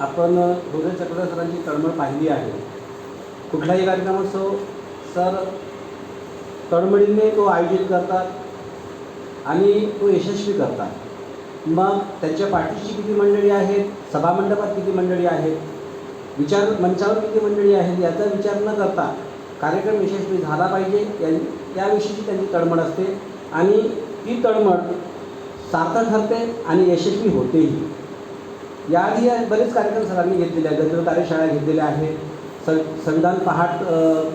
आपण हृदय चक्रधर सरांची तळमळ पाहिली आहे. कुठलाही कार्यक्रम असो सर तळमळीने तो आयोजित करतात आणि तो यशस्वी करतात. मग त्यांच्या पाठीशी किती मंडळी आहेत सभामंडपात किती मंडळी आहेत विचार मंचावर किती मंडळी आहेत याचा विचार न करता कार्यक्रम यशस्वी झाला पाहिजे या त्याविषयीची त्यांची तळमळ असते आणि ती तळमळ सार्थक ठरते आणि यशस्वी होतेही. याआधी या बरेच कार्यक्रम सरांनी घेतलेले आहेत. गजल कार्यशाळा घेतलेल्या आहेत. स संविधान पहाट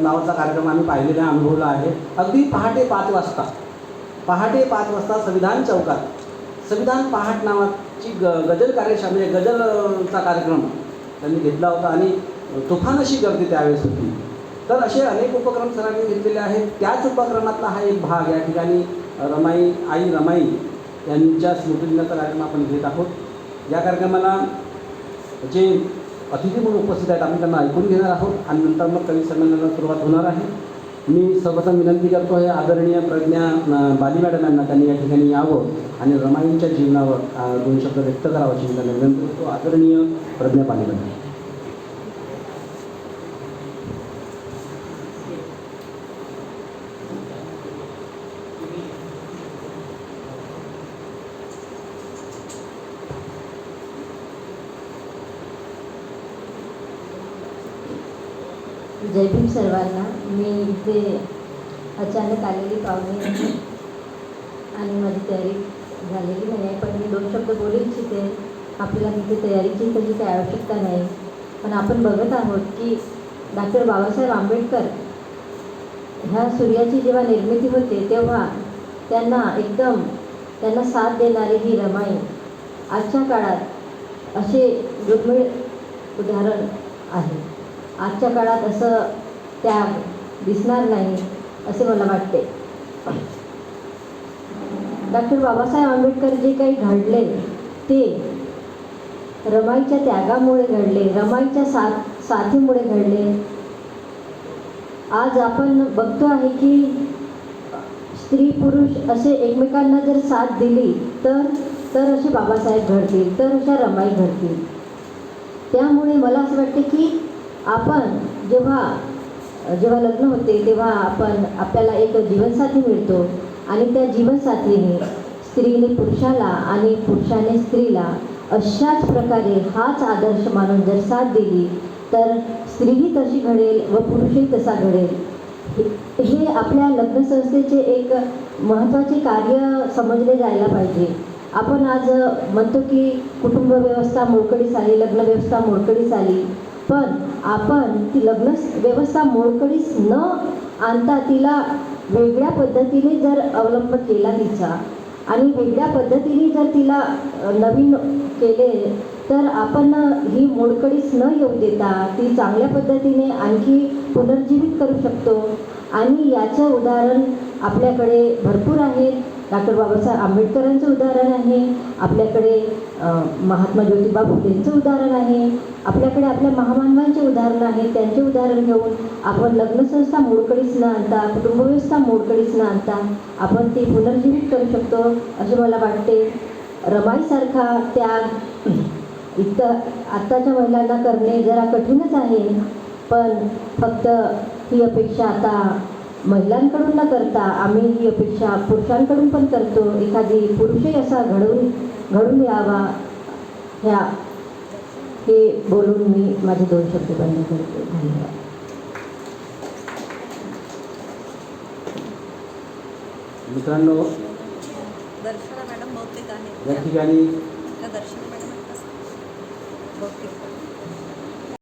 नावाचा कार्यक्रम आम्ही पाहिलेला अनुभवला आहे. अगदी पहाटे पाच वाजता. पहाटे पाच वाजता संविधान चौकात. संविधान पहाट नावाची ग गजल कार्यशाळा म्हणजे गजलचा कार्यक्रम त्यांनी घेतला होता आणि तुफान अशी गर्दी त्यावेळेस होती. तर असे अनेक उपक्रम सरांनी घेतलेले आहेत. त्याच उपक्रमातला हा एक भाग या ठिकाणी रमाई आई रमाई यांच्या स्मृतिदिनाचा कार्यक्रम आपण घेत आहोत. या कार्यक्रमाला जे अतिथी म्हणून उपस्थित आहेत आम्ही त्यांना ऐकून घेणार आहोत आणि नंतर मग कवी संमेलनाला सुरुवात होणार आहे. मी सर्वप्रथम विनंती करतो आहे आदरणीय प्रज्ञा बाली मॅडम यांना त्यांनी या ठिकाणी यावं आणि रमाईंच्या जीवनावर दोन शब्द व्यक्त करावाची अशी त्यांना विनंती करतो. आदरणीय प्रज्ञा बाली मॅडम. जय भीम सर्वांना. मी इथे अचानक आलेली पाहुणे आणि माझी तयारी झालेली नाही आहे. पण मी दोन शब्द बोलू इच्छिते आपल्याला तिथे तयारीची तशी काही आवश्यकता नाही. पण आपण बघत आहोत की डॉक्टर बाबासाहेब आंबेडकर ह्या सूर्याची जेव्हा निर्मिती होते तेव्हा त्यांना एकदम त्यांना साथ देणारी ही रमाई आजच्या काळात असे दुर्मिळ उदाहरण आहे. आजच्या काळात असं त्याग दिसणार नाही असे मला वाटते. डॉक्टर बाबासाहेब आंबेडकर जे काही घडले ते रमाईच्या त्यागामुळे घडले रमाईच्या साथ साथीमुळे घडले. आज आपण बघतो आहे की स्त्री पुरुष असे एकमेकांना जर साथ दिली तर तर असे बाबासाहेब घडतील तर अशा रमाई घडतील. त्यामुळे मला असं वाटते की आपण जेव्हा जेव्हा लग्न होते तेव्हा आपण आपल्याला एक जीवनसाथी मिळतो. आणि त्या जीवनसाथीने स्त्रीने पुरुषाला आणि पुरुषाने स्त्रीला अशाच प्रकारे हाच आदर्श मानून जर साथ दिली तर स्त्रीही तशी घडेल व पुरुषही तसा घडेल. हे- आपल्या लग्नसंस्थेचे एक महत्त्वाचे कार्य समजले जायला पाहिजे. आपण आज म्हणतो की कुटुंब व्यवस्था मोडकडीस आली लग्न व्यवस्था मोडकडीस आली. पण आपण ती लग्न व्यवस्था मोडकळीस न आणता तिला वेगळ्या पद्धतीने जर अवलंब केला तिचा आणि वेगळ्या पद्धतीने जर तिला नवीन केले तर आपण ही मोडकळीस न येऊ देता ती चांगल्या पद्धतीने आणखी पुनर्जीवित करू शकतो. आणि याचं उदाहरण आपल्याकडे भरपूर आहेत. डॉक्टर बाबासाहेब आंबेडकरांचं उदाहरण आहे आपल्याकडे महात्मा ज्योतिबा फुलेंचं उदाहरण आहे आपल्याकडे आपल्या महामानवांचे उदाहरण आहे त्यांचे उदाहरण घेऊन आपण लग्नसंस्था मोडकडीच न आणता कुटुंबव्यवस्था मोडकडीच न आणता आपण ती पुनर्जीवित करू शकतो असे मला वाटते. रमाईसारखा त्याग इतकं आत्ताच्या महिलांना करणे जरा कठीणच आहे पण फक्त ही अपेक्षा आता महिलांकडून न करता आम्ही ही अपेक्षा पुरुषांकडून पण करतो. एखादी पुरुषही असा घडवून घडून यावा. ह्या हे बोलून मी माझे दोन शब्द बंद करतो. धन्यवाद. मित्रांनो दर्शना मॅडम बहुतेक आहे. या ठिकाणी दर्शन मॅडम बहुतेक